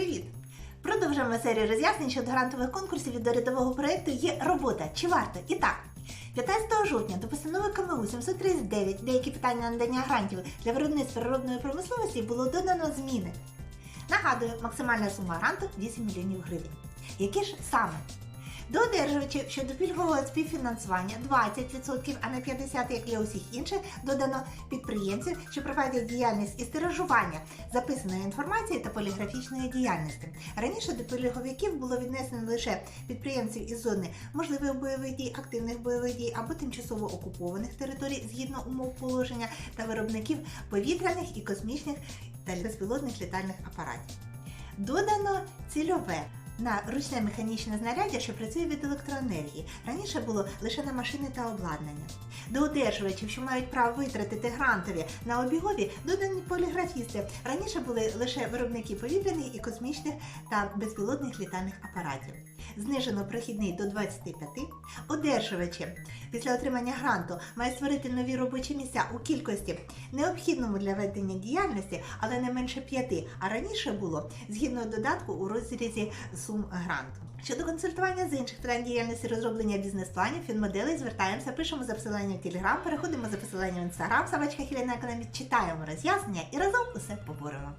Привіт! Продовжуємо серію роз'яснень щодо грантових конкурсів від урядового проєкту Є робота. Чи варто? І так. 15 жовтня до постанови КМУ 739 деякі питання на надання грантів для виробництва природної промисловості було додано зміни. Нагадую, максимальна сума гранту 8 мільйонів гривень. Які ж саме? До щодо пільгового співфінансування 20%, а не 50%, як для усіх інших, додано підприємців, що проводять діяльність із тиражування записаної інформації та поліграфічної діяльності. Раніше до пільговиків було віднесено лише підприємців із зони можливих бойових дій, активних бойових дій або тимчасово окупованих територій згідно умов положення та виробників повітряних і космічних та безпілотних літальних апаратів. Додано цільове на ручне механічне знаряддя, що працює від електроенергії. Раніше було лише на машини та обладнання. До одержувачів, що мають право витратити грантові на обігові, додані поліграфісти. Раніше були лише виробники повітряних і космічних та безпілотних літальних апаратів. Знижено прохідний до 25. Одержувачі після отримання гранту мають створити нові робочі місця у кількості необхідному для ведення діяльності, але не менше п'яти. А раніше було згідно додатку у розрізі сум гранту. Щодо консультування з інших питань діяльності розроблення бізнес-планів, фінмоделей, звертаємося, пишемо за посиланням в Телеграм, переходимо за посиланням в Інстаграм, собачка Хіліна Економіст, читаємо роз'яснення і разом усе поборемо.